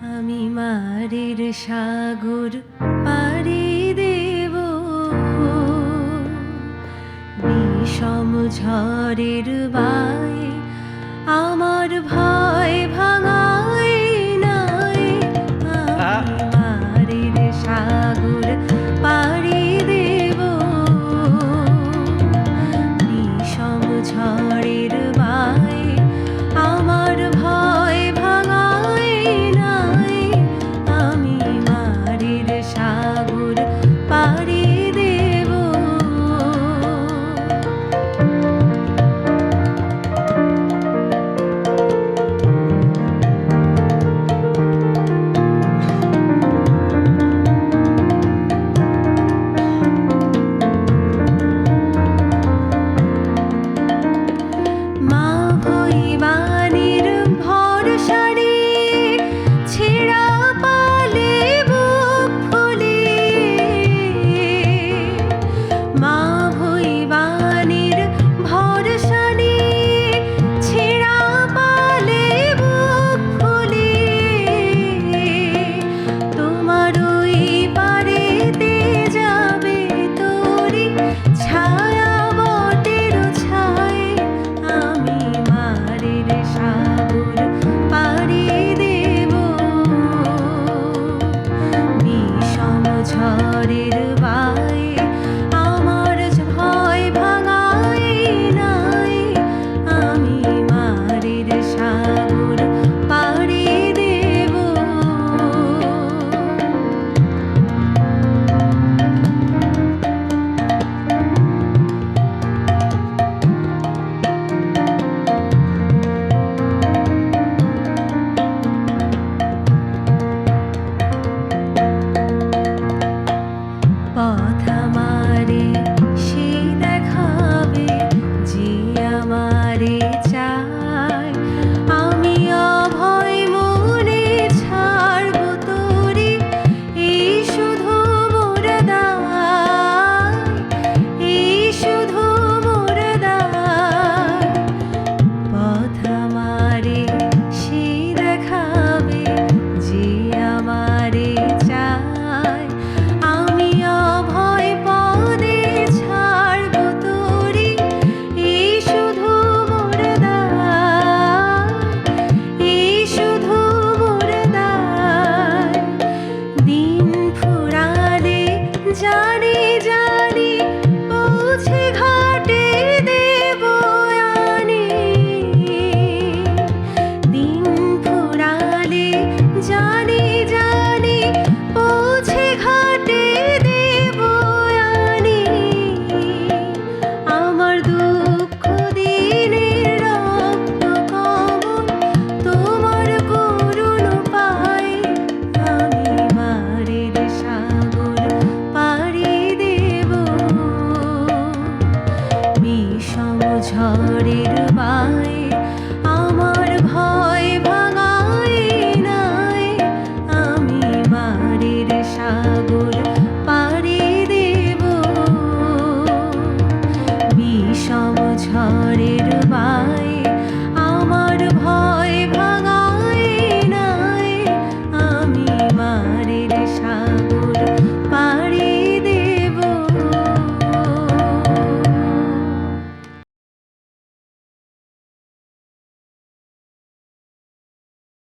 আমি মারের সাগর পাড়ি দেব। বিষম ঝড়ের বায়ে ঝড়ের বাই